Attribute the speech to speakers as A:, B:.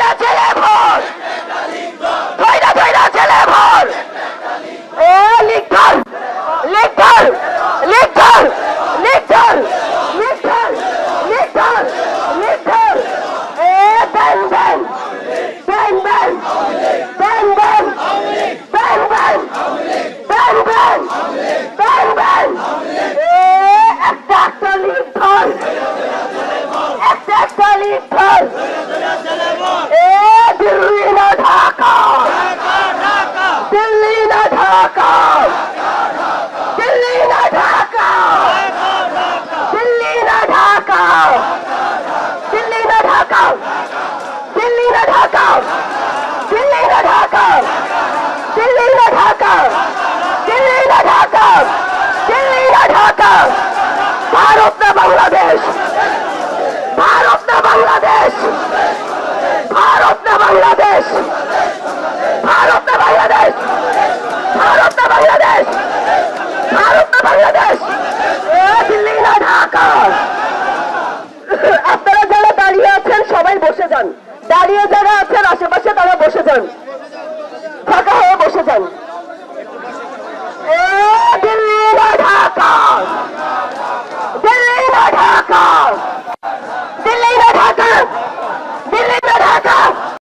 A: la tenemos! ঢাকাও। দিল্লিরে ঢাকাও। দিল্লিরে ঢাকাও। দিল্লিরে ঢাকাও। দিল্লিরে ঢাকাও। দিল্লিরে ঢাকাও। দিল্লিরে ঢাকাও। Bharat না বাংলাদেশ। ভারত না বাংলাদেশ। দাঁড়িয়ে যারা আছেন আশেপাশে তারা বসে যান। ফাঁকা হয়ে বসে যান।